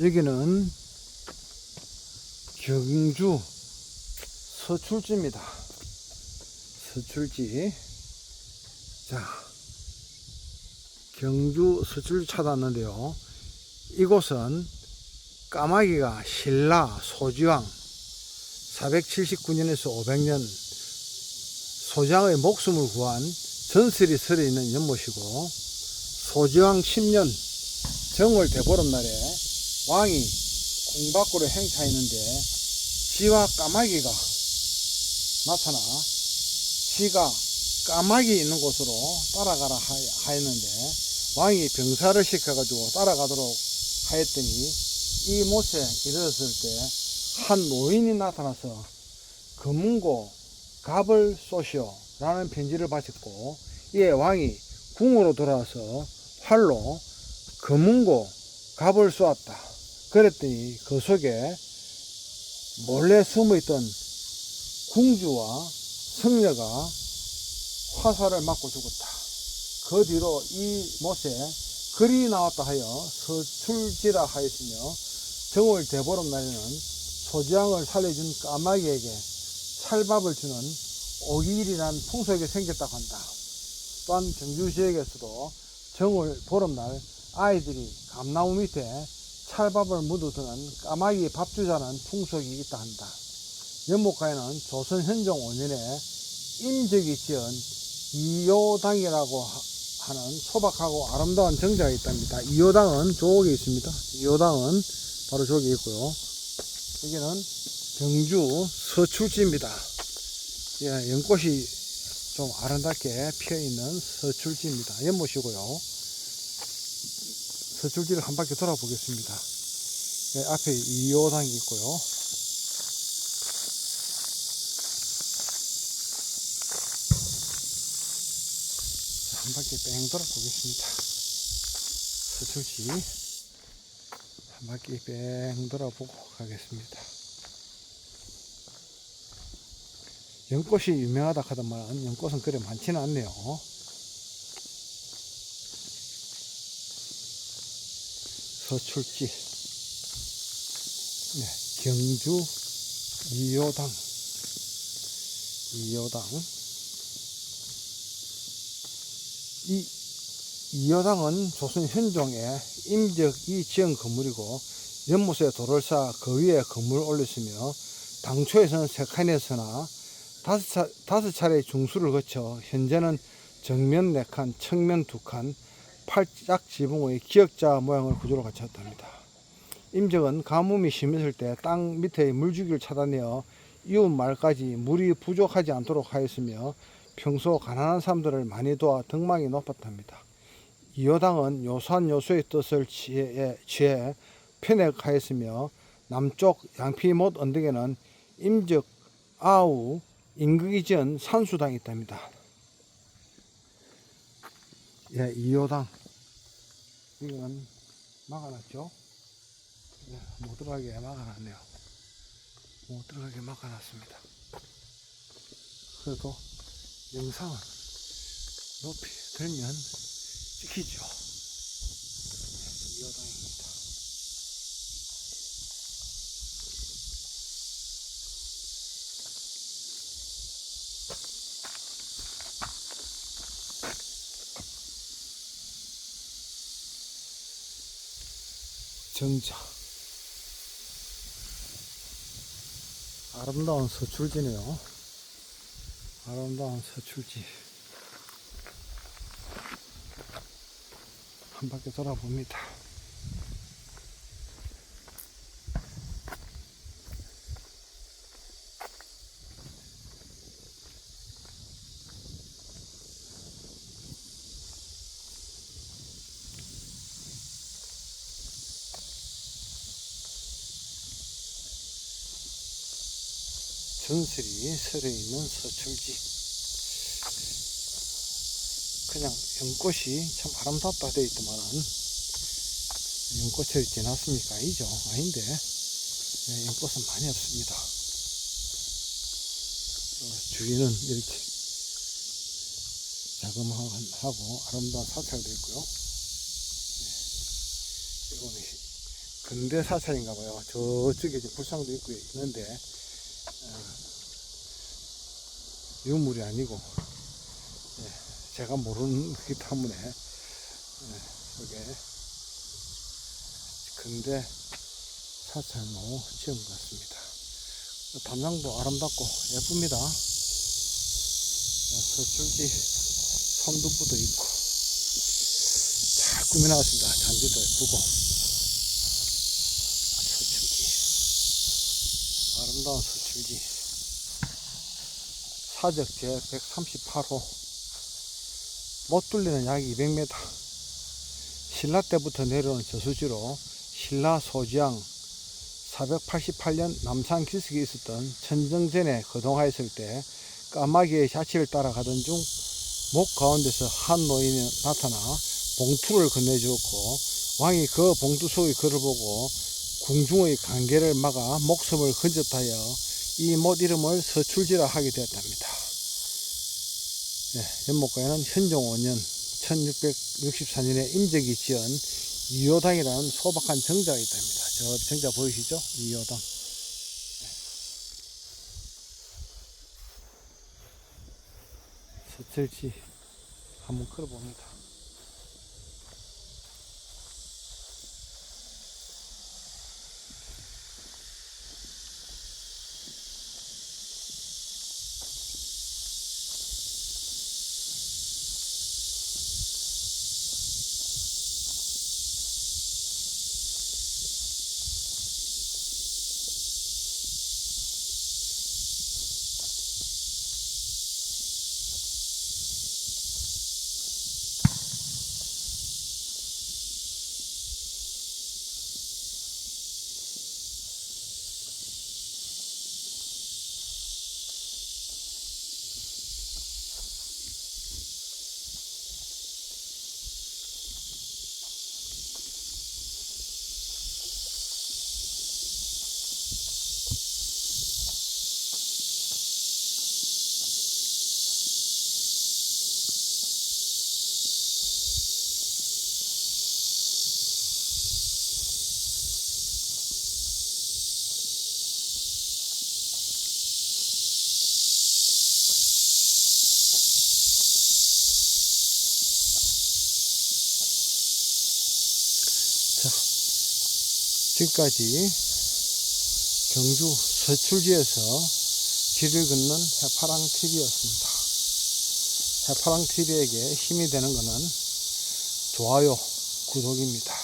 여기는 경주 서출지입니다. 서출지. 자, 경주 서출지 찾았는데요. 이곳은 까마귀가 신라 소지왕 479년에서 500년 소지왕의 목숨을 구한 전설이 설에 있는 연못이고 소지왕 10년 정월 대보름날에 왕이 궁 밖으로 행차했는데 지와 까마귀가 나타나 지가 까마귀 있는 곳으로 따라가라 하- 하였는데 왕이 병사를 시켜가지고 따라가도록 하였더니 이 못에 이르렀을 때 한 노인이 나타나서 금은고 갑을 쏘시오 라는 편지를 바쳤고 이에 왕이 궁으로 돌아와서 활로 금은고 갑을 쏘았다. 그랬더니 그 속에 몰래 숨어있던 궁주와 성녀가 화살을 맞고 죽었다. 그 뒤로 이 못에 글이 나왔다 하여 서출지라 하였으며 정월 대보름 날에는 소지왕을 살려준 까마귀에게 찰밥을 주는 오기일이란 풍속이 생겼다고 한다. 또한 경주 지역에서도 정월 보름날 아이들이 감나무 밑에 찰밥을 묻어두는 까마귀 밥주자는 풍속이 있다 한다. 연못가에는 조선 현종 5년에 임적이 지은 이요당이라고 하- 하는 소박하고 아름다운 정자가 있답니다. 이요당은 저기 있습니다. 이요당은 바로 저기 있고요. 여기는 경주 서출지입니다. 예, 연꽃이 좀 아름답게 피어있는 서출지입니다. 연못이고요. 서출지를 한 바퀴 돌아보겠습니다. 예, 앞에 이호당이 있고요. 자, 한 바퀴 뺑 돌아보겠습니다. 서출지 한 바퀴 뺑 돌아보고 가겠습니다. 연꽃이 유명하다 하더만 연꽃은 그래 많지는 않네요. 서출지. 네, 경주 이호당. 이호당. 이 이호당은 조선 현종의 임적이 지은 건물이고 연못에 돌을 쌓아 그 위에 건물을 올렸으며 당초에서는 세 칸에서나 다섯, 차, 다섯 차례 중수를 거쳐 현재는 정면 네 칸, 측면 두 칸, 팔짝 지붕의 기역자 모양을 구조로 갖췄답니다. 임적은 가뭄이 심했을 때 땅 밑의 물주기를 차단하여 이웃 말까지 물이 부족하지 않도록 하였으며 평소 가난한 사람들을 많이 도와 덕망이 높았답니다. 이호당은 요산 요소의 뜻을 취해, 취해 편액하였으며 남쪽 양피못 언덕에는 임적 아우 임극이 지은 산수당이 있답니다. 예, 이호당 이건 막아놨죠. 예, 못 들어가게 막아놨네요. 못 들어가게 막아놨습니다. 그래도 영상은 높이 들면 찍히죠. 이호당입니다. 정자. 아름다운 서출지네요. 아름다운 서출지. 한 바퀴 돌아봅니다. 전설이 설에 있는 서출지. 그냥 연꽃이 참 아름답다 되어 있더만은 연꽃이 지났습니까? 아니죠. 아닌데 예, 연꽃은 많이 없습니다. 어, 주위는 이렇게 자그마하고 아름다운 사찰도 있고요. 예, 이거는 근대 사찰인가 봐요. 저쪽에 불상도 있고 있는데 어, 유물이 아니고 예, 제가 모르는 기 때문에 예, 이게 근대 사찰로 지은 것 같습니다. 담장도 아름답고 예쁩니다. 예, 서출지 선두부도 있고 잘 꾸며놨습니다. 잔디도 예쁘고 서출지 아름다운 서출지 사적 제 138호. 못 뚫리는 약 200m 신라 때부터 내려온 저수지로 신라 소지왕 488년 남산 기슭에 있었던 천정전에 거동하였을 때 까마귀의 샤치를 따라가던 중 목 가운데서 한 노인이 나타나 봉투를 건네주었고 왕이 그 봉투 속의 글을 보고 궁중의 관계를 막아 목숨을 건졌하여 이 못 이름을 서출지라 하게 되었답니다. 네, 연못가에는 현종 5년 1664년에 임적이 지은 이효당이라는 소박한 정자가 있답니다. 저 정자 보이시죠? 이효당. 서철지 한번 걸어봅니다. 지금까지 경주 서출지에서 길을 걷는 해파랑 TV였습니다. 해파랑 TV에게 힘이 되는 것은 좋아요, 구독입니다.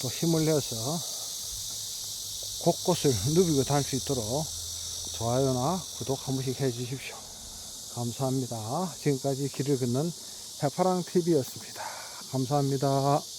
또 힘을 내서 곳곳을 누비고 다닐 수 있도록 좋아요나 구독 한 번씩 해 주십시오. 감사합니다. 지금까지 길을 걷는 해파랑 TV였습니다. 감사합니다.